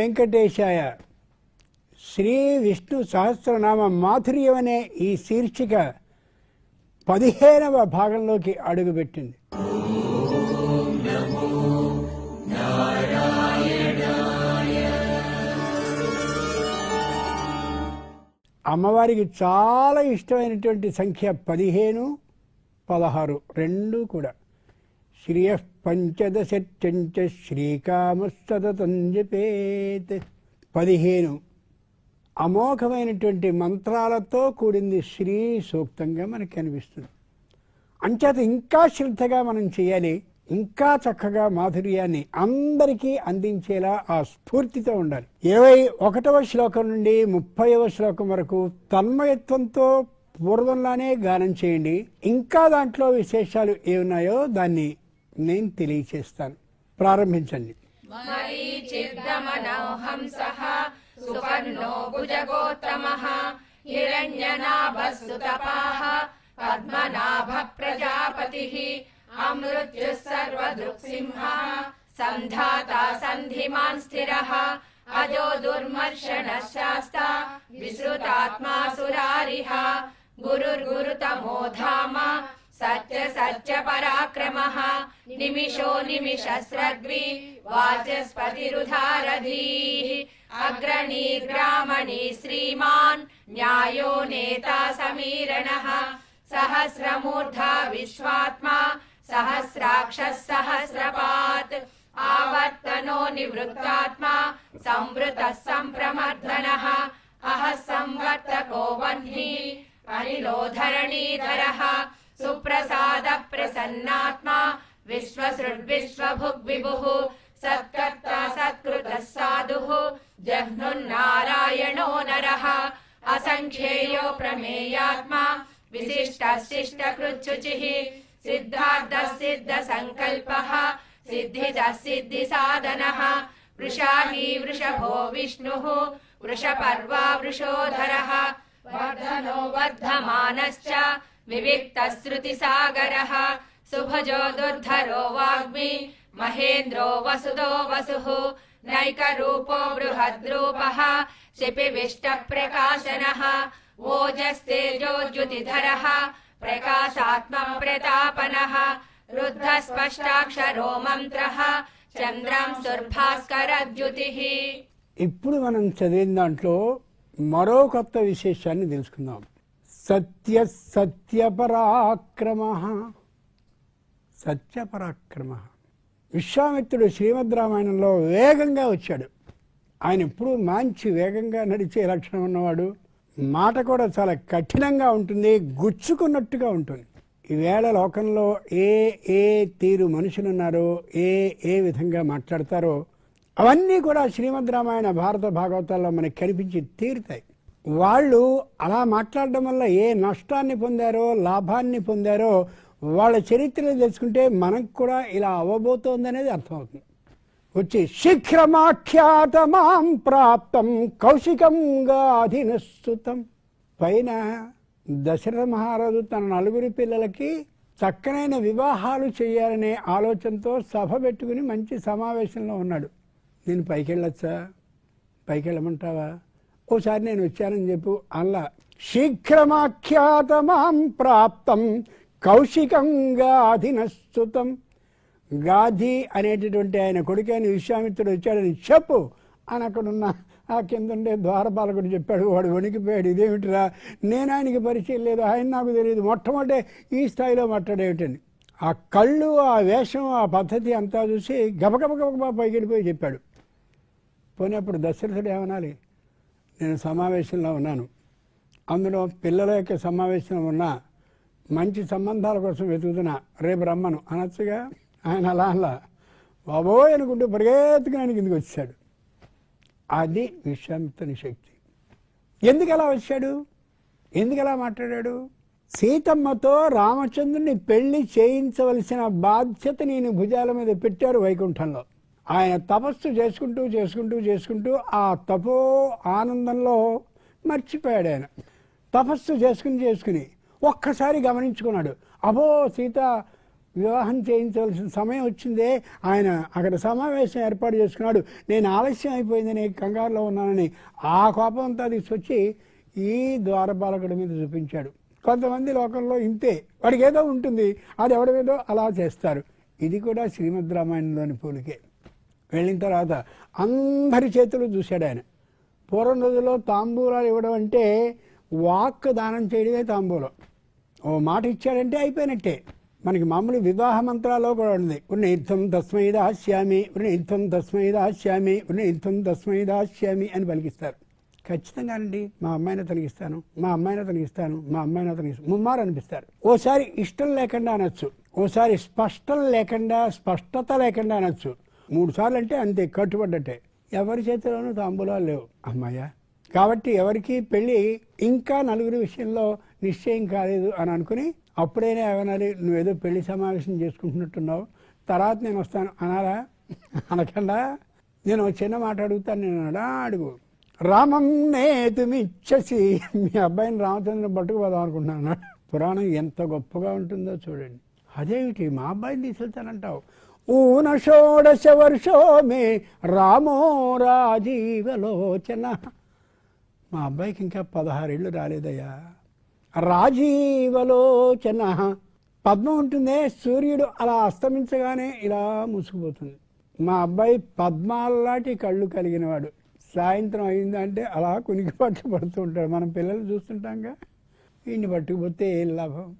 వెంకటేశాయ. శ్రీ విష్ణు సహస్రనామ మాధుర్యం అనే ఈ శీర్షిక పదిహేనవ భాగంలోకి అడుగుపెట్టింది. అమ్మవారికి చాలా ఇష్టమైనటువంటి సంఖ్య పదిహేను పదహారు రెండు కూడా. శ్రియ పంచదశంచ శ్రీకామస్తతం జపేత్ పదిహేను. అమోఘమైనటువంటి మంత్రాలతో కూడింది శ్రీ సూక్తంగా మనకు కనిపిస్తుంది అంచేత ఇంకా శ్రద్ధగా మనం చేయాలి ఇంకా చక్కగా మాధుర్యాన్ని అందరికీ అందించేలా ఆ స్ఫూర్తితో ఉండాలి. ఇరవై ఒకటవ శ్లోకం నుండి ముప్పైవ శ్లోకం వరకు తన్మయత్వంతో పూర్వంలానే గానం చేయండి. ఇంకా దాంట్లో విశేషాలు ఏమున్నాయో దాన్ని నేను తెలియచేస్తాను. ప్రారంభించండి. సువర్ణో భుజగోత్తమః హిరణ్యనాభసుతపాః పద్మనాభ ప్రజాపతిः అమృత్యుः సర్వదృక్సింహः సంధాతా సంధిమాన్ స్థిరः అజో దుర్మర్షణः శాస్త విశ్రుతాత్మా సురారిహ గురుర్గురుతమో ధామ सत्य सत्य पराक्रमः। निमिषो निमिषस्रग्वि वाचस्पतिरुधारधीः। अग्रणीर्ग्रामणी श्रीमान् न्यायो नेता समीरणः। सहस्रमूर्धा विश्वात्मा सहस्राक्षः सहस्रपात्। आवर्तनो निवृत्तात्मा संवृतः सम्प्रमर्दनः अहः संवर्तको वह्निः अनिलो धरणीधरः सुप्रसाद प्रसन्नात्मा विश्वसृड्विश्वभुग्विभुः सत्कर्ता सत्कृतः साधुः जह्नुन्नारायणो नरः। असङ्ख्येयो प्रमेयात्मा विशिष्टः शिष्टकृच्छुचिः सिद्धार्थः सिद्धसङ्कल्पः सिद्धिदः सिद्धिसाधनः वृषाही वृषभो विष्णुः वृषपर्वा वृषोधरः। वर्धनो वर्धमानश्च विविक्तश्रुतिसागरः सुभजो दुर्धरो वाग्मी महेन्द्रो वसुदो वसुः नैकरूपो बृहद्रूपः शिपिविष्टप्रकाशनः ओजस्तेजोद्युतिधरः प्रकाशात्मप्रतापनः रुद्धस्पष्टाक्षरो मन्त्रः चन्द्रं सुर्भास्करद्युतिः ఇప్పుడు మనం చదివిన దాంట్లో మరో కొత్త విశేషాన్ని తెలుసుకుందాం సత్య సత్యపరాక్రమ. సత్యపరాక్రమ. విశ్వామిత్రుడు శ్రీమద్ రామాయణంలో వేగంగా వచ్చాడు. ఆయన ఎప్పుడూ మంచి వేగంగా నడిచే లక్షణం ఉన్నవాడు. మాట కూడా చాలా కఠినంగా ఉంటుంది గుచ్చుకున్నట్టుగా ఉంటుంది. ఈవేళ లోకంలో ఏ ఏ తీరు మనుషులున్నారో ఏ ఏ విధంగా మాట్లాడతారో అవన్నీ కూడా శ్రీమద్ రామాయణ భారత భాగవతాల్లో మనకి కనిపించి తీరుతాయి. వాళ్ళు అలా మాట్లాడడం వల్ల ఏ నష్టాన్ని పొందారో లాభాన్ని పొందారో వాళ్ళ చరిత్రను తెలుసుకుంటే మనకు కూడా ఇలా అవ్వబోతోందనేది అర్థమవుతుంది. వచ్చి శీఘ్రమాఖ్యాతమాం ప్రాప్తం కౌశికంగా అధినస్తుతం. పైన దశరథ మహారాజు తన నలుగురి పిల్లలకి చక్కనైన వివాహాలు చేయాలనే ఆలోచనతో సభ పెట్టుకుని మంచి సమావేశంలో ఉన్నాడు. నేను పైకి వెళ్ళొచ్చా పైకి వెళ్ళమంటావా ఓసారి నేను వచ్చానని చెప్పు అల్లా శీఘ్రమాఖ్యాతమాం ప్రాప్తం కౌశికంగా అధినస్తుతం. గాధి అనేటటువంటి ఆయన కొడుకైన విశ్వామిత్రుడు వచ్చాడని చెప్పు. అని అక్కడున్న ఆ కింద ఉండే ద్వారపాలకుడు చెప్పాడు వాడు వణికిపోయాడు ఇదేమిటిరా? నేను ఆయనకి పరిచయం లేదు ఆయన నాకు తెలియదు. మొట్టమొదటి ఈ స్థాయిలో మాట్లాడేమిటని ఆ కళ్ళు ఆ వేషం ఆ పద్ధతి అంతా చూసి గబగబ గబగబా పైకి వెళ్ళిపోయి చెప్పాడు. పోనీ అప్పుడు దశరథుడు ఏమనాలి? నేను సమావేశంలో ఉన్నాను. అందులో పిల్లల యొక్క సమావేశంలో ఉన్న మంచి సంబంధాల కోసం వెతుకుతున్నా రేపు రమ్మను. అనొచ్చుగా? ఆయన అలా అలా. బాబోయ్ అనుకుంటూ పరిగెత్తుకుని కిందికి కిందకి వచ్చాడు. అది విశ్వామిత్రుని శక్తి. ఎందుకు అలా వచ్చాడు? ఎందుకు అలా మాట్లాడాడు? సీతమ్మతో రామచంద్రుని పెళ్ళి చేయించవలసిన బాధ్యత నేను భుజాల మీద పెట్టారు వైకుంఠంలో. ఆయన తపస్సు చేసుకుంటూ చేసుకుంటూ చేసుకుంటూ ఆ తపో ఆనందంలో మర్చిపోయాడు ఆయన. తపస్సు చేసుకుని చేసుకుని ఒక్కసారి గమనించుకున్నాడు. అబో సీత వివాహం చేయించవలసిన సమయం వచ్చిందే. ఆయన అక్కడ సమావేశం ఏర్పాటు చేసుకున్నాడు. నేను ఆలస్యం అయిపోయిందని కంగారులో ఉన్నానని ఆ కోపం అంతా తీసుకొచ్చి ఈ ద్వారపాలకుడి మీద చూపించాడు. కొంతమంది లోకంలో ఇంతే. వాడికి ఏదో ఉంటుంది. అది ఎవడమేదో అలా చేస్తారు. ఇది కూడా శ్రీమద్ రామాయణంలోని పోలికే. వెళ్ళిన తర్వాత అందరి చేతులు చూశాడు ఆయన. పూర్వం రోజుల్లో తాంబూలాలు ఇవ్వడం అంటే వాక్ దానం చేయడమే తాంబూలం. ఓ మాట ఇచ్చాడంటే అయిపోయినట్టే. మనకి మామూలు వివాహ మంత్రాల్లో కూడా ఉంది. ఉన్న యుద్ధం తస్మై దాస్యామి ఉన్నిత్వం తస్మై దాస్యామి యుద్ధం తస్మై దాస్యామి అని పలికిస్తారు. ఖచ్చితంగా అండి మా అమ్మాయిని తొలగిస్తాను మా అమ్మాయిని తొలగిస్తాను మా అమ్మాయిని తొలగిస్తాను. ముమ్మారు అనిపిస్తారు. ఓసారి ఇష్టం లేకుండా అనొచ్చు. ఓసారి స్పష్టం లేకుండా స్పష్టత లేకుండా అనొచ్చు. మూడు సార్లు అంటే అంతే కట్టుబడ్డట్టే ఎవరి చేతిలోనూ తాంబూలాలు లేవు. అమ్మాయ్యా. కాబట్టి ఎవరికి పెళ్ళి ఇంకా నలుగురి విషయంలో నిశ్చయం కాలేదు అని అనుకుని అప్పుడైనా ఏమనాలి నువ్వేదో పెళ్ళి సమావేశం చేసుకుంటున్నట్టున్నావు తర్వాత నేను వస్తాను అనాలా? అనకుండా? నేను చిన్న మాట అడుగుతాను నేను అడా అడుగు. రామం నేతుమిచ్చసి మీ అబ్బాయిని రామచంద్రుని పట్టుకుపోదాం అనుకుంటున్నాను? పురాణం ఎంత గొప్పగా ఉంటుందో చూడండి. అదేమిటి? మా అబ్బాయిని తీసుకెళ్తానంటావు. ఊన షోడశ వర్షో మే రామో రాజీవలోచన. మా అబ్బాయికి ఇంకా పదహారేళ్ళు రాలేదయ్యా. రాజీవలోచన. పద్మం ఉంటుందే సూర్యుడు అలా అస్తమించగానే ఇలా మూసుకుపోతుంది మా అబ్బాయి పద్మాలాంటి కళ్ళు కలిగినవాడు. సాయంత్రం అయిందంటే అలా కునికి పట్టు పడుతూ ఉంటాడు. మనం పిల్లలు చూస్తుంటాంగా. ఈయన్ని పట్టుకుపోతే ఏం లాభం?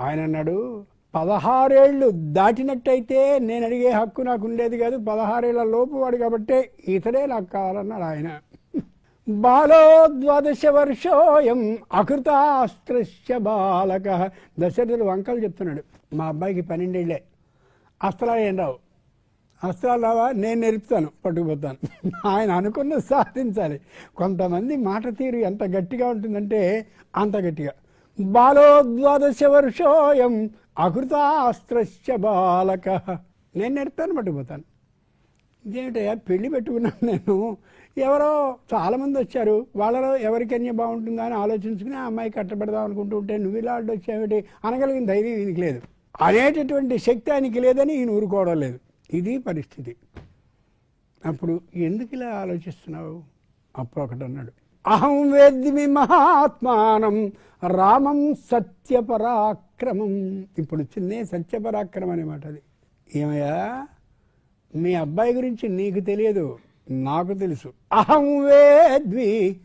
ఆయన అన్నాడు పదహారేళ్ళు దాటినట్టయితే నేను అడిగే హక్కు నాకు ఉండేది కాదు. పదహారేళ్ళ లోపు వాడు కాబట్టే ఇతడే నాకు కావాలన్నాడు ఆయన. బాలో ద్వాదశ వర్షోయం అకృతాస్త్రస్య బాలక. దశరథుడు వంకలు చెప్తున్నాడు. మా అబ్బాయికి పన్నెండేళ్ళే అస్త్రాలు ఏం రావు. అస్త్రాలు రావా? నేను నేర్పుతాను. పట్టుకుపోతాను. ఆయన అనుకున్న సాధించాలి. కొంతమంది మాట తీరు ఎంత గట్టిగా ఉంటుందంటే అంత గట్టిగా. బాలో ద్వాదశ వర్షోయం అకృతాస్త్రశ్చ బాలక. నేను నేర్పుతాను పట్టుకుపోతాను ఇదేమిటయ్యా? పెళ్ళి పెట్టుకున్నాను నేను. ఎవరో చాలామంది వచ్చారు. వాళ్ళలో ఎవరికన్య బాగుంటుందా అని ఆలోచించుకుని ఆ అమ్మాయి కట్టబెడదాం అనుకుంటూ ఉంటే నువ్వు ఇలా అడ్డు అనగలిగిన ధైర్యం ఈయనకి లేదు. అనేటటువంటి శక్తి ఆయనకి లేదని ఈయన ఊరుకోవడం లేదు. ఇది పరిస్థితి. అప్పుడు ఎందుకు ఇలా ఆలోచిస్తున్నావు? అప్పుడు ఒకటి అన్నాడు అహం వేద్మి మహాత్మానం రామం సత్యపరాక్రమం. ఇప్పుడు వచ్చింది సత్యపరాక్రమం అనేమాట అది. ఏమయ్యా? మీ అబ్బాయి గురించి నీకు తెలియదు నాకు తెలుసు. అహం వేద్వి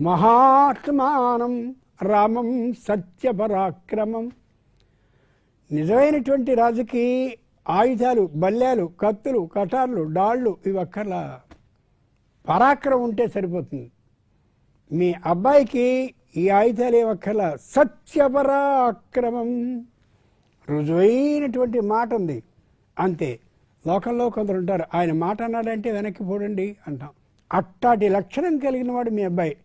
మహాత్మానం రామం సత్యపరాక్రమం. నిజమైనటువంటి రాజుకి ఆయుధాలు బల్యాలు కత్తులు కటార్లు డాళ్ళు ఇవి అక్కర్లా పరాక్రమం ఉంటే సరిపోతుంది. మీ అబ్బాయికి ఈ ఆయుధాలు ఏమక్కర్లా? సత్యపరాక్రమం. రుజువైనటువంటి మాట ఉంది. అంతే. లోకంలో కొందరు ఉంటారు. ఆయన మాట అన్నాడంటే వెనక్కి పోడండి అంటాం. అట్టాటి లక్షణం కలిగిన వాడు మీ అబ్బాయి.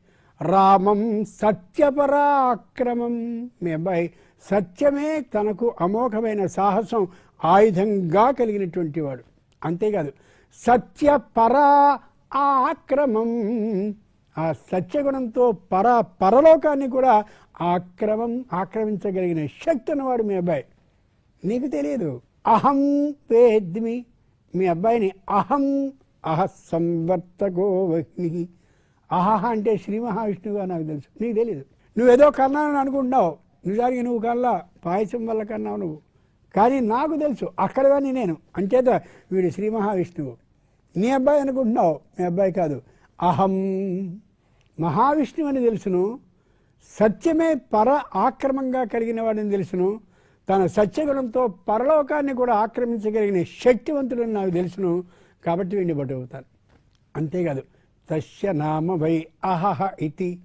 రామం సత్యపరాక్రమం. మీ అబ్బాయి సత్యమే తనకు అమోఘమైన సాహసం ఆయుధంగా కలిగినటువంటి వాడు. అంతేకాదు. సత్యపరా ఆక్రమం. ఆ సత్యగుణంతో పర పరలోకాన్ని కూడా ఆక్రమం ఆక్రమించగలిగిన శక్తి అన్నవాడు మీ అబ్బాయి. నీకు తెలియదు. అహం వేద్మి. మీ అబ్బాయిని అహం అహ సంవర్తకో వహ్ని అహహ అంటే శ్రీ మహావిష్ణువుగా నాకు తెలుసు. నీకు తెలియదు నువ్వేదో కన్నానని అనుకుంటున్నావు. నిజానికి నువ్వు కల్లా పాయసం వల్ల కన్నావు నువ్వు. కానీ నాకు తెలుసు. అక్కడ కానీ నేను. అంచేత వీడు శ్రీ మహావిష్ణువు. నీ అబ్బాయి అనుకుంటున్నావు. మీ అబ్బాయి కాదు. అహం మహావిష్ణువు అని తెలుసును సత్యమే పర ఆక్రమంగా కలిగిన వాడిని తెలుసును తన సత్యగుణంతో పరలోకాన్ని కూడా ఆక్రమించగలిగిన శక్తివంతుడని నాకు తెలుసును కాబట్టి వీడిని అవుతాను అంతేకాదు తస్య నామ వై అహహ ఇతి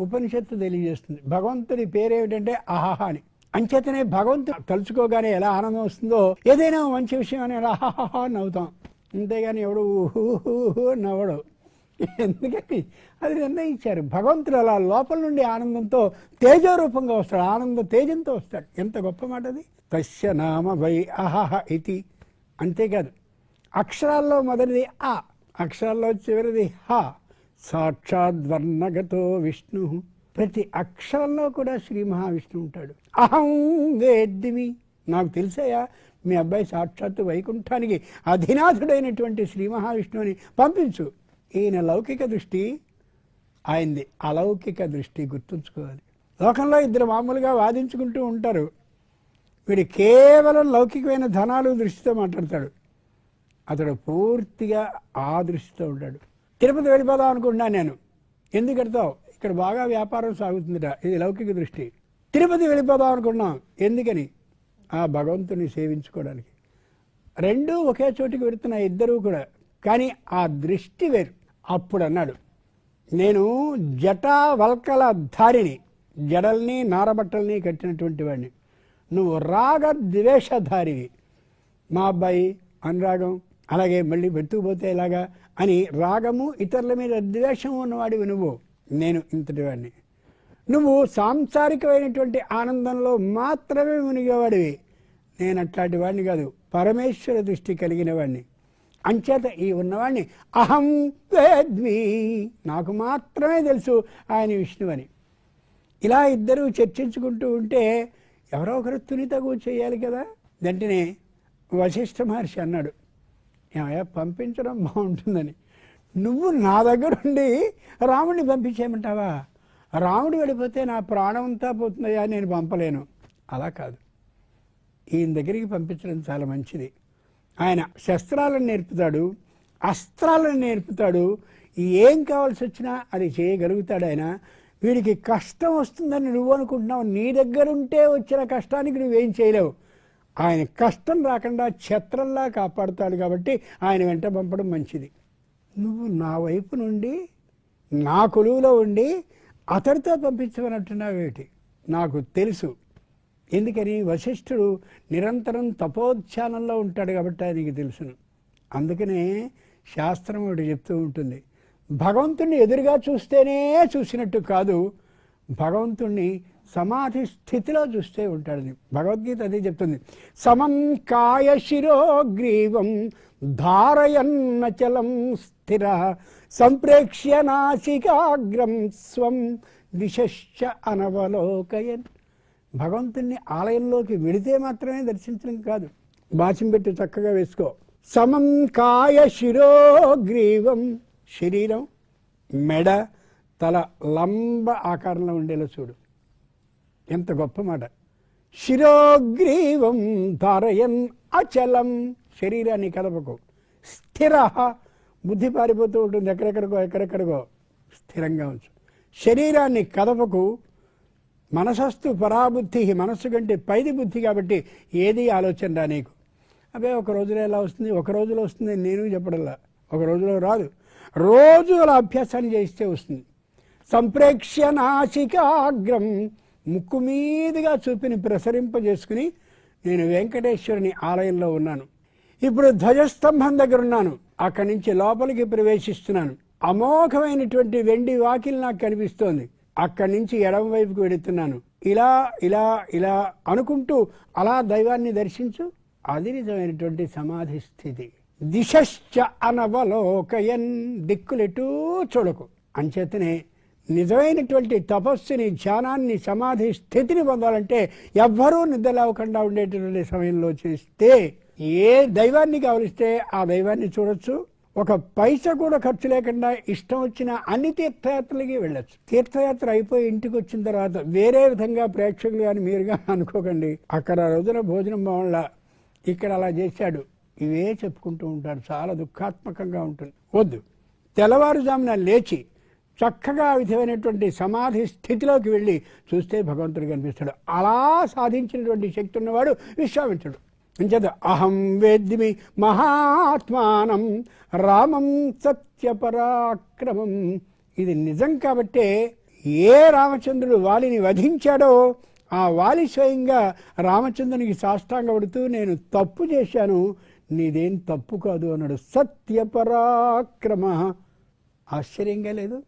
ఉపనిషత్తు తెలియజేస్తుంది. భగవంతుడి పేరేమిటంటే అహహ అని. అంచేతనే భగవంతుడు తలుచుకోగానే ఎలా ఆనందం వస్తుందో ఏదైనా మంచి విషయం అని అలా అహహ నవ్వుతాం. అంతేగాని ఎవడు ఊహూ నవ్వడు. ఎందుకని? అది నిర్ణయించారు. భగవంతుడు అలా లోపల నుండి ఆనందంతో తేజరూపంగా వస్తాడు. ఆనంద తేజంతో వస్తాడు. ఎంత గొప్ప మాట అది. తస్య నామ వై అహహ ఇది. అంతేకాదు అక్షరాల్లో మొదటిది ఆ అక్షరాల్లో చివరిది హ. సాక్షాత్ వర్ణగతో విష్ణు. ప్రతి అక్షరంలో కూడా శ్రీ మహావిష్ణువు ఉంటాడు. అహం వేద్దిమి నాకు తెలిసాయా? మీ అబ్బాయి సాక్షాత్తు వైకుంఠానికి అధినాథుడైనటువంటి శ్రీ మహావిష్ణువుని పంపించు. ఈయన లౌకిక దృష్టి ఆయనది. అలౌకిక దృష్టి గుర్తుంచుకోవాలి. లోకంలో ఇద్దరు మామూలుగా వాదించుకుంటూ ఉంటారు. వీడు కేవలం లౌకికమైన ధనాలు దృష్టితో మాట్లాడతాడు. అతడు పూర్తిగా ఆ దృష్టితో ఉంటాడు. తిరుపతి వెళ్ళిపోదాం అనుకుంటున్నాను నేను. ఎందుకు వెళ్తావు? ఇక్కడ బాగా వ్యాపారం సాగుతుందిట ఇది లౌకిక దృష్టి. తిరుపతి వెళ్ళిపోదాం అనుకున్నాం ఎందుకని? ఆ భగవంతుని సేవించుకోవడానికి. రెండూ ఒకే చోటికి పెడుతున్నాయి ఇద్దరూ కూడా. కానీ ఆ దృష్టి వేరు. అప్పుడు అన్నాడు నేను జటావల్కల ధారిని జడల్ని నారబట్టల్ని కట్టినటువంటి వాడిని. నువ్వు రాగ ద్వేషధారివి మా అబ్బాయి అనురాగం అలాగే మళ్ళీ వెతుకుపోతే ఇలాగా అని రాగము ఇతరుల మీద ద్వేషం ఉన్నవాడివి నువ్వు నేను ఇంతటి వాడిని. నువ్వు సాంసారికమైనటువంటి ఆనందంలో మాత్రమే మునిగేవాడివి. నేను అట్లాంటి వాడిని కాదు పరమేశ్వర దృష్టి కలిగిన వాడిని. అంచేత ఈ ఉన్నవాడిని అహం వేద్మి. నాకు మాత్రమే తెలుసు ఆయన విష్ణువని. ఇలా ఇద్దరూ చర్చించుకుంటూ ఉంటే ఎవరో ఒకరు తుని తగు చేయాలి కదా? వెంటనే వశిష్ఠ మహర్షి అన్నాడు ఏమయ్యా పంపించడం బాగుంటుందని. నువ్వు నా దగ్గర ఉండి రాముడిని పంపించేయమంటావా? రాముడు వెళ్ళిపోతే నా ప్రాణం అంతా పోతుందయ్యా నేను పంపలేను. అలా కాదు. ఈయన దగ్గరికి పంపించడం చాలా మంచిది. ఆయన శస్త్రాలను నేర్పుతాడు అస్త్రాలను నేర్పుతాడు. ఏం కావాల్సి వచ్చినా అది చేయగలుగుతాడు ఆయన. వీడికి కష్టం వస్తుందని నువ్వు అనుకుంటున్నావు. నీ దగ్గర ఉంటే వచ్చిన కష్టానికి నువ్వేం చేయలేవు. ఆయన కష్టం రాకుండా ఛత్రంలా కాపాడుతాడు కాబట్టి ఆయన వెంట పంపడం మంచిది. నువ్వు నా వైపు నుండి నా కొలువులో ఉండి అతడితో పంపించమన్నట్టున్నావేటి నాకు తెలుసు. ఎందుకని వశిష్ఠుడు నిరంతరం తపోధ్యానంలో ఉంటాడు కాబట్టి ఆయనకి తెలుసును. అందుకనే శాస్త్రం ఒకటి చెప్తూ ఉంటుంది. భగవంతుణ్ణి ఎదురుగా చూస్తేనే చూసినట్టు కాదు భగవంతుణ్ణి సమాధి స్థితిలో చూస్తే ఉంటాడని భగవద్గీత అదే చెప్తుంది. సమం కాయ శిరోగ్రీవం ధారయన్నచలం స్థిర సంప్రేక్ష్య నాసికాగ్రం స్వం దిశశ్చ అనవలోకయన్. భగవంతుణ్ణి ఆలయంలోకి వెళితే మాత్రమే దర్శించడం కాదు. బాచిం పెట్టి చక్కగా వేసుకో. సమం కాయ శిరోగ్రీవం శరీరం మెడ తల లంబ ఆకారంలో ఉండేలా చూడు. ఎంత గొప్ప మాట. శిరోగ్రీవం ధారయన్ అచలం. శరీరాన్ని కదపకు స్థిర. బుద్ధి పారిపోతూ ఉంటుంది. ఎక్కడెక్కడికో ఎక్కడెక్కడికో. స్థిరంగా ఉంచు. శరీరాన్ని కదపకు మనసస్తు పరాబుద్ధి మనస్సు కంటే పైది బుద్ధి కాబట్టి ఏది ఆలోచన రా నీకు? అదే ఒక రోజులో ఎలా వస్తుంది? ఒక రోజులో వస్తుంది నేను చెప్పడంలా ఒక రోజులో రాదు. రోజు అలా అభ్యాసాన్ని చేయిస్తే వస్తుంది. సంప్రేక్ష నాసికాగ్రం ముక్కు మీదుగా చూపిని ప్రసరింపజేసుకుని నేను వెంకటేశ్వరుని ఆలయంలో ఉన్నాను. ఇప్పుడు ధ్వజస్తంభం దగ్గర ఉన్నాను. అక్కడి నుంచి లోపలికి ప్రవేశిస్తున్నాను. అమోఘమైనటువంటి వెండి వాకిల్ నాకు కనిపిస్తోంది. అక్కడి నుంచి ఎడమ వైపుకు వెళుతున్నాను. ఇలా ఇలా ఇలా అనుకుంటూ అలా దైవాన్ని దర్శించు. అది నిజమైనటువంటి సమాధి స్థితి. దిశశ్చ అనవలోకయన్ దిక్కులెటూ చూడకు. అంచేతనే నిజమైనటువంటి తపస్సుని ధ్యానాన్ని సమాధి స్థితిని పొందాలంటే ఎవ్వరూ నిద్రలేవకుండా ఉండేటటువంటి సమయంలో చేస్తే ఏ దైవాన్ని కావలిస్తే ఆ దైవాన్ని చూడొచ్చు. ఒక పైస కూడా ఖర్చు లేకుండా ఇష్టం వచ్చిన అన్ని తీర్థయాత్రలకి వెళ్ళచ్చు. తీర్థయాత్ర అయిపోయి ఇంటికి వచ్చిన తర్వాత వేరే విధంగా ప్రేక్షకులు కానీ మీరుగా అనుకోకండి. అక్కడ రోజున భోజనం భవన్ల ఇక్కడ అలా చేశాడు. ఇవే చెప్పుకుంటూ ఉంటారు. చాలా దుఃఖాత్మకంగా ఉంటుంది. వద్దు. తెల్లవారుజామున లేచి చక్కగా విధమైనటువంటి సమాధి స్థితిలోకి వెళ్ళి చూస్తే భగవంతుడు కనిపిస్తాడు. అలా సాధించినటువంటి శక్తి ఉన్నవాడు విశ్వామిత్రుడు. అంచేత అహం వేద్మి మహాత్మానం రామం సత్యపరాక్రమం. ఇది నిజం కాబట్టే ఏ రామచంద్రుడు వాలిని వధించాడో ఆ వాలి స్వయంగా రామచంద్రునికి సాష్టాంగపడుతూ నేను తప్పు చేశాను నీదేం తప్పు కాదు అన్నాడు. సత్యపరాక్రమ. ఆశ్చర్యంగా లేదు?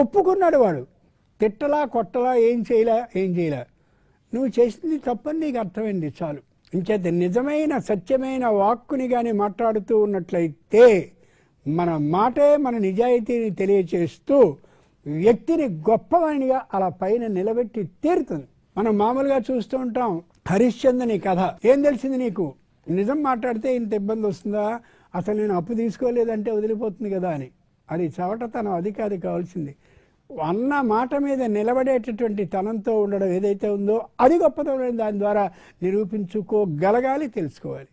ఒప్పుకున్నాడు వాడు. తిట్టలా కొట్టలా ఏం చేయలా ఏం చేయలా. నువ్వు చేసింది తప్పని నీకు అర్థమైంది చాలు. ఇంచేత నిజమైన సత్యమైన వాక్కుని కానీ మాట్లాడుతూ ఉన్నట్లయితే మన మాటే మన నిజాయితీని తెలియచేస్తూ వ్యక్తిని గొప్పవానిగా అలా పైన నిలబెట్టి తీరుతుంది. మనం మామూలుగా చూస్తూ ఉంటాం హరిశ్చంద్రుని కథ. ఏం తెలిసింది నీకు? నిజం మాట్లాడితే ఇంత ఇబ్బంది వస్తుందా? అసలు నేను అప్పు తీసుకోలేదంటే వదిలిపోతుంది కదా అని. అది చవట తన అధికారి కావాల్సింది. అన్న మాట మీద నిలబడేటటువంటి తనంతో ఉండడం ఏదైతే ఉందో అది గొప్పతనం. దాని ద్వారా నిరూపించుకోగలగాలి తెలుసుకోవాలి.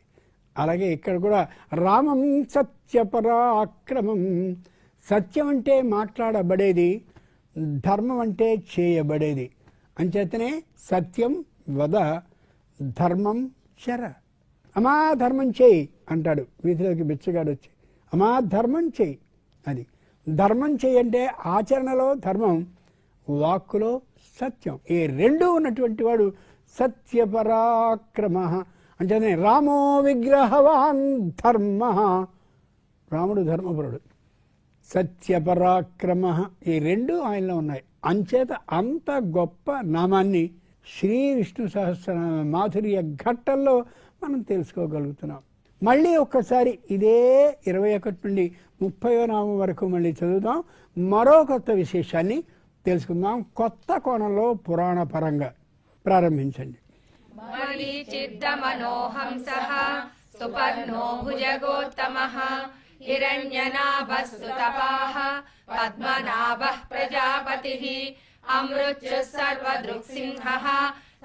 అలాగే ఇక్కడ కూడా రామం సత్యపరాక్రమం. సత్యం అంటే మాట్లాడబడేది ధర్మం అంటే చేయబడేది. అంచేతనే సత్యం వద ధర్మం చర. అమా ధర్మం చేయి అంటాడు. వీధిలోకి బిచ్చగాడు వచ్చి అమా ధర్మం చేయి. అది. ధర్మం చేయంటే ఆచరణలో ధర్మం వాక్కులో సత్యం. ఈ రెండు ఉన్నటువంటి వాడు సత్యపరాక్రమ. అంటేనే రామో విగ్రహవాన్ ధర్మ. రాముడు ధర్మపరుడు. సత్యపరాక్రమ. ఈ రెండు ఆయనలో ఉన్నాయి. అంచేత అంత గొప్ప నామాన్ని శ్రీ విష్ణు సహస్రనామ మాధుర్య ఘట్టంలో మనం తెలుసుకోగలుగుతున్నాం. మళ్ళీ ఒక్కసారి ఇదే ఇరవై ఒకటి నుండి ముప్పయో నామం వరకు మళ్ళీ చదువుదాం. మరో కొత్త విశేషాన్ని తెలుసుకుందాం. కొత్త కోణంలో పురాణ పరంగా ప్రారంభించండి. పద్మనాభ ప్రజాపతి అమృత్యు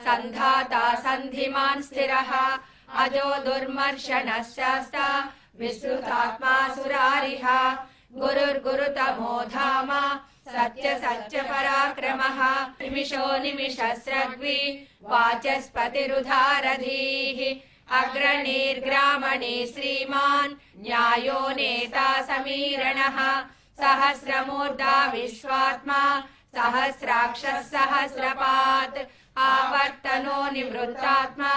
సంధాత సంధిమాన్ స్థిర అజో దుర్మర్షణ శాస్త్ర विश्रुतात्मा सुरारिः गुरुर्गुरुतमो धाम सत्य सत्य पराक्रमः निमिषो निमिषस्रग्वि वाचस्पतिरुधारधीः अग्रणीर्ग्रामणे श्रीमान् न्यायो नेता समीरणः सहस्रमूर्धा विश्वात्मा सहस्राक्षः सहस्रपात् आवर्तनो निवृत्तात्मा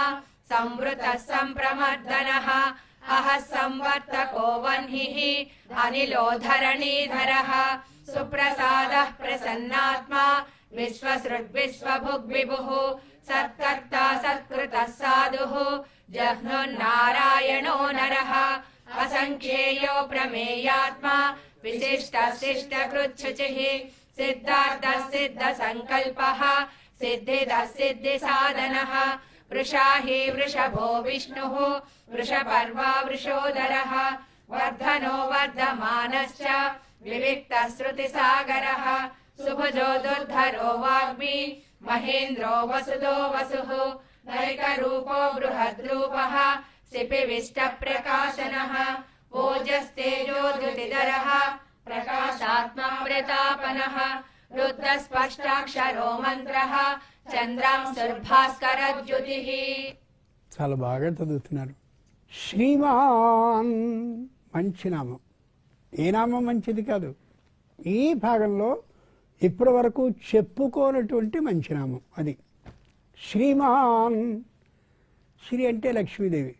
संवृतः सम्प्रमर्दनः अहः संवर्तको वह्निः अनिलो धरणीधरः सुप्रसादः प्रसन्नात्मा विश्वसृड्विश्वभुग्विभुः सत्कर्ता सत्कृतः साधुः जह्नुन्नारायणो नरः असङ्ख्येयो प्रमेयात्मा विशिष्टशिष्टकृच्छुचिः सिद्धार्थः सिद्धसङ्कल्पः सिद्धिदः सिद्धिसाधनः वृषा हि वृषभो विष्णुः वृषपर्वा वृषोदरः वर्धनो वर्धमानश्च विविक्तः श्रुतिसागरः सुभजो दुर्धरो वाग्मी महेन्द्रो वसुदो वसुः नैकरूपो बृहद्रूपः सिपिविष्टप्रकाशनः ओजस्तेजो द्युतिधरः प्रकाशात्मा प्रतापनः रुद्रस्पष्टाक्षरो मन्त्रः చాలా బాగా చదువుతున్నారు. శ్రీమాన్ మంచి నామం. ఏ నామం మంచిది కాదు. ఈ భాగంలో ఇప్పటి వరకు చెప్పుకోనటువంటి మంచి నామం అది. శ్రీమాన్. శ్రీ అంటే లక్ష్మీదేవి.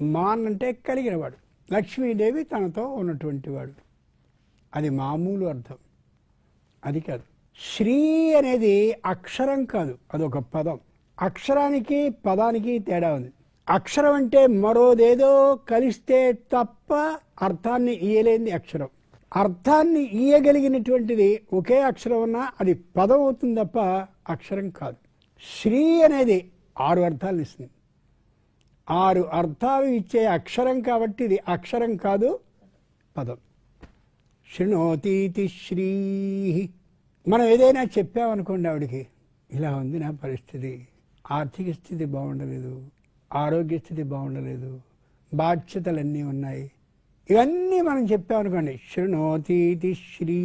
మాన్ అంటే కలిగినవాడు లక్ష్మీదేవి తనతో ఉన్నటువంటి వాడు. అది మామూలు అర్థం. అది కాదు. శ్రీ అనేది అక్షరం కాదు అదొక పదం. అక్షరానికి పదానికి తేడా ఉంది. అక్షరం అంటే మరోదేదో కలిస్తే తప్ప అర్థాన్ని ఇయ్యలేని అక్షరం. అర్థాన్ని ఇయ్యగలిగినటువంటిది ఒకే అక్షరం ఉన్నా అది పదం అవుతుంది తప్ప అక్షరం కాదు. శ్రీ అనేది ఆరు అర్థాలు ఇస్తుంది. ఆరు అర్థాలు ఇచ్చే అక్షరం కాబట్టి ఇది అక్షరం కాదు పదం. శృణోతీతి శ్రీ. మనం ఏదైనా చెప్పామనుకోండి ఆవిడకి ఇలా ఉంది నా పరిస్థితి. ఆర్థిక స్థితి బాగుండలేదు. ఆరోగ్య స్థితి బాగుండలేదు. బాధ్యతలన్నీ ఉన్నాయి. ఇవన్నీ మనం చెప్పామనుకోండి శృణోతీతి శ్రీ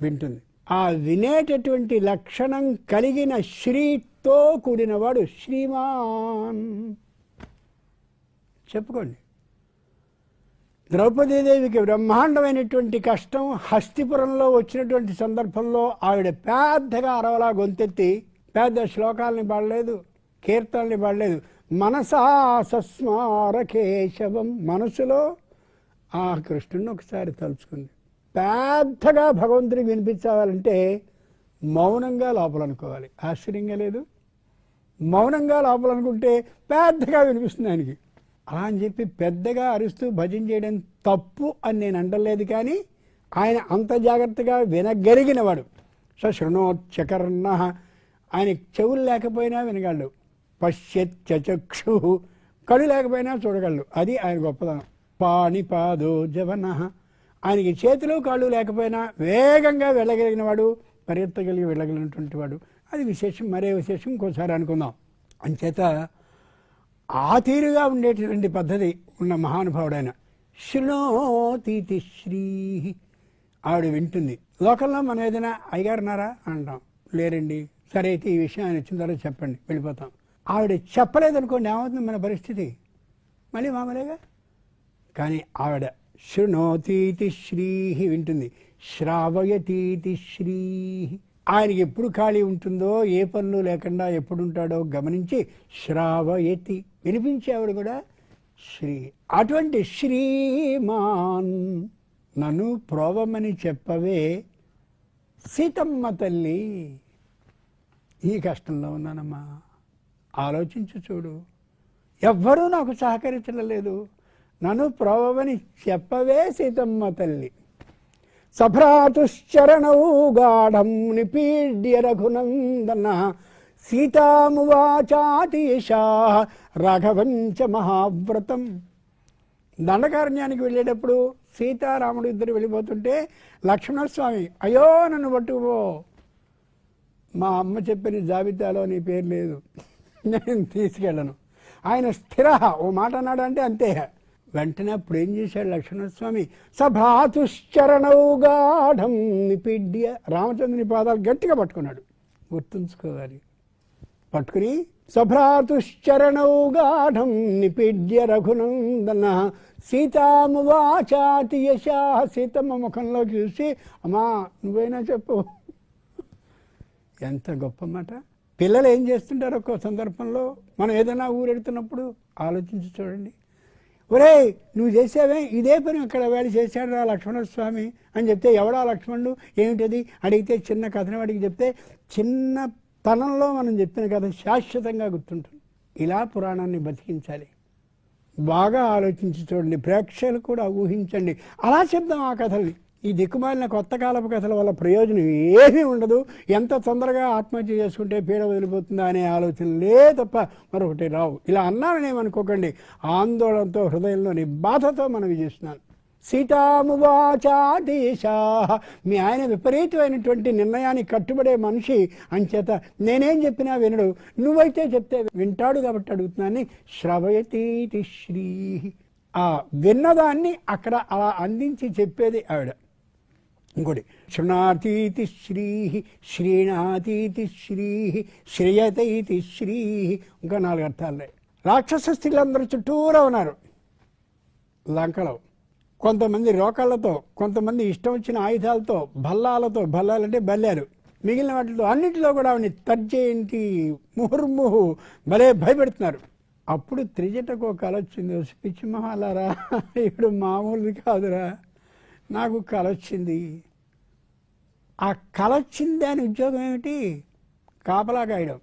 వింటుంది. ఆ వినేటటువంటి లక్షణం కలిగిన శ్రీతో కూడినవాడు శ్రీమాన్. చెప్పుకోండి. ద్రౌపదీదేవికి బ్రహ్మాండమైనటువంటి కష్టం హస్తిపురంలో వచ్చినటువంటి సందర్భంలో ఆవిడ పెద్దగా అరవలా గొంతెత్తి పెద్ద శ్లోకాలని పాడలేదు కీర్తనల్ని పాడలేదు. మనసా సస్మార కేశవం మనసులో ఆ కృష్ణుని ఒకసారి తలుచుకుంది. పెద్దగా భగవంతుడికి వినిపించాలంటే మౌనంగా లోపలనుకోవాలి. ఆశ్చర్యంగా లేదు. మౌనంగా లోపలనుకుంటే పెద్దగా వినిపిస్తుంది ఆయనకి. అలా అని చెప్పి పెద్దగా అరుస్తూ భజన చేయడం తప్పు అని నేను అంటలేదు కానీ ఆయన అంత జాగ్రత్తగా వినగలిగినవాడు. సో శృణోచ్చకర్ణ ఆయన చెవులు లేకపోయినా వినగలడు. పశ్యత్యచక్షు. కళ్ళు లేకపోయినా చూడగలడు. అది ఆయన గొప్పదనం పాణిపాదో జవన. ఆయనకి చేతులు కాళ్ళు లేకపోయినా వేగంగా వెళ్ళగలిగిన వాడు పరిగెత్తగలిగి వెళ్ళగలిగినటువంటి వాడు. అది విశేషం. మరే విశేషం ఇంకోసారి అనుకుందాం. అంచేత ఆ తీరుగా ఉండేటువంటి పద్ధతి ఉన్న మహానుభావుడైన శృణోతీతి శ్రీ. ఆవిడ వింటుంది. లోకల్లో మనం ఏదైనా అయ్యారన్నారా? అంటాం. లేరండి. సరే అయితే ఈ విషయం ఆయన వచ్చిన తర్వాత చెప్పండి. వెళ్ళిపోతాం. ఆవిడ చెప్పలేదనుకోండి. ఏమవుతుంది మన పరిస్థితి? మళ్ళీ మామూలుగా? కానీ ఆవిడ శృణోతీతి శ్రీహి వింటుంది. శ్రావయతీతి శ్రీ. ఆయనకి ఎప్పుడు ఖాళీ ఉంటుందో ఏ పనులు లేకుండా ఎప్పుడుంటాడో గమనించి శ్రావయతి వినిపించేవాడు కూడా శ్రీ అటువంటి శ్రీమాన్ నన్ను ప్రోవమని చెప్పవే సీతమ్మ తల్లి. ఈ కష్టంలో ఉన్నానమ్మా. ఆలోచించు చూడు. ఎవ్వరూ నాకు సహకరించడం లేదు నన్ను ప్రోవమని చెప్పవే సీతమ్మ తల్లి. సభ్రాతుశ్చరణౌ గాఢం నిపీడ్య రఘునందన సీతామువాచాతీషా రాఘవంచ మహావ్రతం. దండకారణ్యానికి వెళ్ళేటప్పుడు సీతారాముడు ఇద్దరు వెళ్ళిపోతుంటే లక్ష్మణస్వామి అయ్యో నన్ను పట్టుకుపో. మా అమ్మ చెప్పిన జాబితాలో నీ పేరు లేదు. నేను తీసుకెళ్ళను. ఆయన స్థిర ఓ మాట అన్నాడు అంటే అంతే. వెంటనే అప్పుడు ఏం చేశాడు లక్ష్మణస్వామి? సభాతుశ్చరణౌగాఢం నిపిడ్య. రామచంద్రుని పాదాలు గట్టిగా పట్టుకున్నాడు. గుర్తుంచుకోవాలి. పట్టుకుని సభ్రాతుశ్చరణౌగాఢం నిపీడ్య రఘునందన సీతామువాచాతి యశా సీతమ్మ ముఖంలో చూసి అమ్మా నువ్వైనా చెప్పు. ఎంత గొప్ప మాట. పిల్లలు ఏం చేస్తుంటారు ఒక్కో సందర్భంలో? మనం ఏదైనా ఊరెడుతున్నప్పుడు ఆలోచించి చూడండి. ఒరేయ్ నువ్వు చేసావే? ఇదే పని అక్కడ వేళ చేశాడు రా లక్ష్మణస్వామి అని చెప్తే ఎవడా లక్ష్మణుడు? ఏమిటది? అడిగితే చిన్న కథను అడిగి చెప్తే చిన్న తనంలో మనం చెప్పిన కథ శాశ్వతంగా గుర్తుంటుంది. ఇలా పురాణాన్ని బతికించాలి. బాగా ఆలోచించి చూడండి. ప్రేక్షకులు కూడా ఊహించండి. అలా చెప్దాం ఆ కథల్ని. ఈ దిక్కుమాలిన కొత్త కాలపు కథల వల్ల ప్రయోజనం ఏమీ ఉండదు. ఎంత తొందరగా ఆత్మహత్య చేసుకుంటే పీడ వదిలిపోతుందా అనే ఆలోచనలే తప్ప మరొకటి రావు. ఇలా అన్నారనేమనుకోకండి ఆందోళనతో హృదయంలోని బాధతో మనం చేస్తున్నాను. సీతామువాచాదేశా. మీ ఆయన విపరీతమైనటువంటి నిర్ణయానికి కట్టుబడే మనిషి అంచేత నేనేం చెప్పినా వినడు. నువ్వైతే చెప్తే వింటాడు కాబట్టి అడుగుతున్నాను శ్రవయతీతి శ్రీ. ఆ విన్నదాన్ని అక్కడ అలా అందించి చెప్పేది ఆవిడ. ఇంకోటి శృణాతీతి శ్రీ శ్రీణాతీతి శ్రీ శ్రేయతీతి శ్రీ. ఇంకా నాలుగు అర్థాలు రాక్షస స్త్రీలందరూ చుట్టూరా ఉన్నారు. లంకలో. కొంతమంది రోకళ్ళతో కొంతమంది ఇష్టం వచ్చిన ఆయుధాలతో భల్లాలతో భల్లాలంటే బల్లారు మిగిలిన వాటితో అన్నింటిలో కూడా ఆవిడని తర్జేంటి ముహుర్ముహు భలే భయపెడుతున్నారు. అప్పుడు త్రిజటకు ఒక కళ వచ్చింది పిచ్చి మహాలారా ఇప్పుడు మామూలుది కాదురా. నాకు కళ వచ్చింది. ఆ కళ వచ్చింది దాని ఉద్యోగం ఏమిటి? కాపలా కాయడం.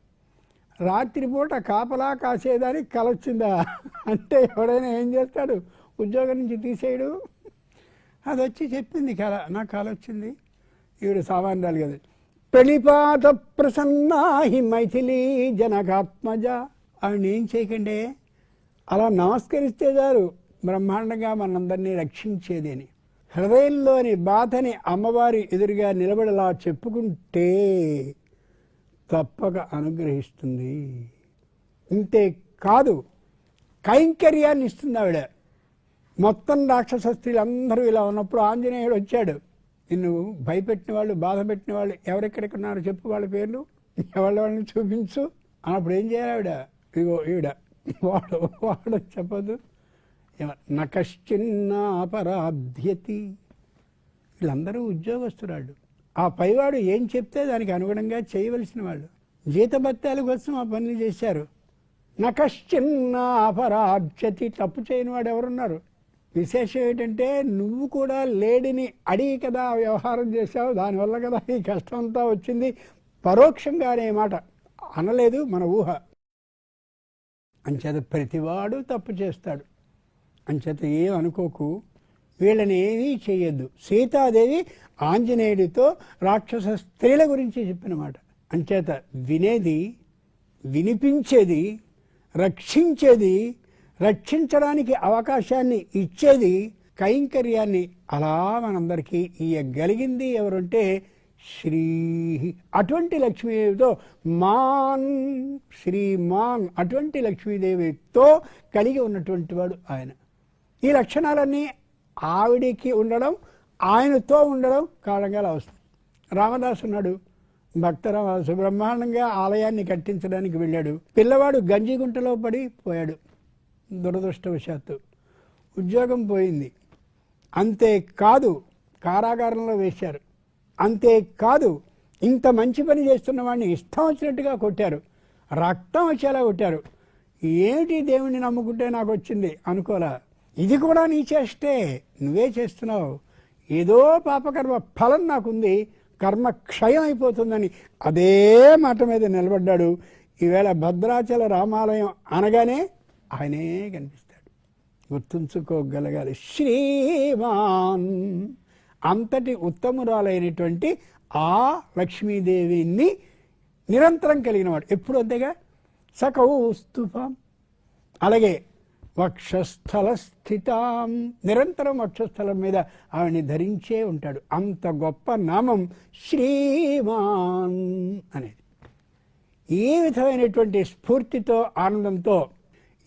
రాత్రిపూట కాపలా కాసేదానికి కళ వచ్చిందా? అంటే ఎవడైనా ఏం చేస్తాడు? ఉద్యోగం నుంచి తీసేయడు. అది వచ్చి చెప్పింది కళ నాకు కళ వచ్చింది. ఈవిడ సామాన్యాలు కదా. ప్రణిపాత ప్రసన్నాహి మైథిలి జనకాత్మజ. ఆవిడ ఏం చేయకండి? అలా నమస్కరిస్తే చాలు బ్రహ్మాండంగా మనందరినీ రక్షించేది అని. హృదయంలోని బాధని అమ్మవారి ఎదురుగా నిలబడలా చెప్పుకుంటే తప్పక అనుగ్రహిస్తుంది. ఇంతే కాదు కైంకర్యాన్ని ఇస్తుంది ఆవిడ. మొత్తం రాక్షస స్త్రీలందరూ ఇలా ఉన్నప్పుడు ఆంజనేయుడు వచ్చాడు. నిన్ను భయపెట్టిన వాళ్ళు బాధ పెట్టిన వాళ్ళు ఎవరెక్కడెక్కడ ఉన్నారో చెప్పు వాళ్ళ పేర్లు. ఎవరి వాళ్ళని చూపించు. అన్నప్పుడు ఏం చేయాలి ఆవిడ? ఇగో ఈవిడ. వాడు వాడు చెప్పదు. నకశ్చిన్నాపరాధ్యతి. వీళ్ళందరూ ఉద్యోగస్తురాళ్ళు. ఆ పైవాడు ఏం చెప్తే దానికి అనుగుణంగా చేయవలసిన వాళ్ళు. జీతభత్యాల కోసం ఆ పనులు చేశారు. నకశ్చిన్న అపరాధ్యతి తప్పు చేయని వాడు ఎవరున్నారు? విశేషం ఏంటంటే నువ్వు కూడా లేడిని అడిగి కదా వ్యవహారం చేశావు దానివల్ల కదా ఈ కష్టం అంతా వచ్చింది పరోక్షంగానే మాట అనలేదు మన ఊహ. అంచేత ప్రతివాడు తప్పు చేస్తాడు. అంచేత ఏం అనుకోకు. వీళ్ళని ఏమీ చేయొద్దు. సీతాదేవి ఆంజనేయుడితో రాక్షస స్త్రీల గురించి చెప్పిన మాట. అంచేత వినేది వినిపించేది రక్షించేది రక్షించడానికి అవకాశాన్ని ఇచ్చేది కైంకర్యాన్ని. అలా మనందరికీ ఇయ్యగలిగింది ఎవరంటే శ్రీ అటువంటి లక్ష్మీదేవితో మాన్ శ్రీమాన్ అటువంటి లక్ష్మీదేవితో కలిగి ఉన్నటువంటి వాడు ఆయన. ఈ లక్షణాలన్నీ ఆవిడికి ఉండడం ఆయనతో ఉండడం కారణంగా వస్తుంది. రామదాసు ఉన్నాడు. భక్తరామ సుబ్రహ్మాండంగా ఆలయాన్ని కట్టించడానికి వెళ్ళాడు. పిల్లవాడు గంజిగుంటలో పడి పోయాడు. దురదృష్టవశాత్తు ఉద్యోగం పోయింది. అంతేకాదు కారాగారంలో వేశారు. అంతేకాదు ఇంత మంచి పని చేస్తున్న వాడిని ఇష్టం వచ్చినట్టుగా కొట్టారు. రక్తం వచ్చేలా కొట్టారు. ఏమిటి దేవుణ్ణి నమ్ముకుంటే నాకు వచ్చింది? అనుకోలా. ఇది కూడా నీ చేస్తే నువ్వే చేస్తున్నావు. ఏదో పాపకర్మ ఫలం నాకుంది. కర్మ క్షయం అయిపోతుందని అదే మాట మీద నిలబడ్డాడు. ఈవేళ భద్రాచల రామాలయం అనగానే ఆయనే కనిపిస్తాడు. గుర్తుంచుకోగలగాలి. శ్రీమాన్! అంతటి ఉత్తమురాలైనటువంటి ఆ లక్ష్మీదేవిని నిరంతరం కలిగినవాడు. ఎప్పుడు అంతేగా? సకౌస్తుభం. అలాగే వక్షస్థల స్థితాం. నిరంతరం వక్షస్థలం మీద ఆవిడని ధరించే ఉంటాడు. అంత గొప్ప నామం శ్రీమాన్ అనేది. ఏ విధమైనటువంటి స్ఫూర్తితో ఆనందంతో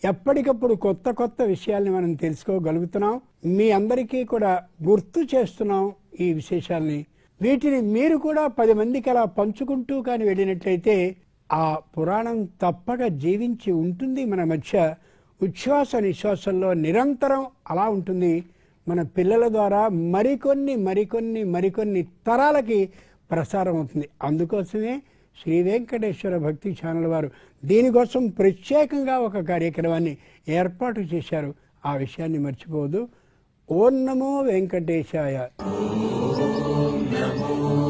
ఎప్పటికప్పుడు కొత్త కొత్త విషయాల్ని మనం తెలుసుకోగలుగుతున్నాం. మీ అందరికీ కూడా గుర్తు చేస్తున్నాం ఈ విశేషాల్ని. వీటిని మీరు కూడా పది మందికి అలా పంచుకుంటూ కానీ వెళ్ళినట్లయితే ఆ పురాణం తప్పక జీవించి ఉంటుంది. మన మధ్య ఉచ్ఛ్వాస నిశ్వాసంలో నిరంతరం అలా ఉంటుంది. మన పిల్లల ద్వారా మరికొన్ని మరికొన్ని మరికొన్ని తరాలకి ప్రసారం అవుతుంది. అందుకోసమే శ్రీ వెంకటేశ్వర భక్తి ఛానల్ వారు దీనికోసం ప్రత్యేకంగా ఒక కార్యక్రమాన్ని ఏర్పాటు చేశారు. ఆ విషయాన్ని మర్చిపోదు ఓ నమో వెంకటేశాయ. నమో